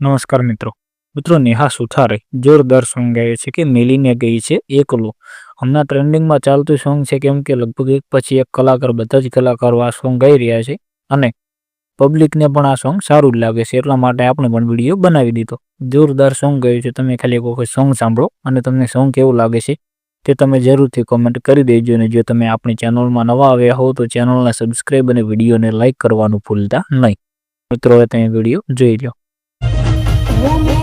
નમસ્કાર મિત્રો. મિત્રો, નેહા સુથારે જોરદાર સોંગ ગાયું છે કે મિલીને ગઈ છે એકલો. હમણાં ટ્રેન્ડિંગમાં ચાલતું સોંગ છે કેમ કે લગભગ એક પછી એક કલાકાર બધા જ કલાકારો આ સોંગ ગાઈ રહ્યા છે અને પબ્લિકને પણ આ સોંગ સારું જ લાગે છે એટલા માટે આપણે પણ વીડિયો બનાવી દીધો. જોરદાર સોંગ ગયું છે. તમે ખાલી એક વખત સોંગ સાંભળો અને તમને સોંગ કેવું લાગે છે તે તમે જરૂરથી કોમેન્ટ કરી દેજો અને જો તમે આપણી ચેનલમાં નવા આવ્યા હો તો ચેનલને સબસ્ક્રાઈબ અને વિડીયોને લાઇક કરવાનું ભૂલતા નહીં. મિત્રો તમે વીડિયો જોઈ લો. woman.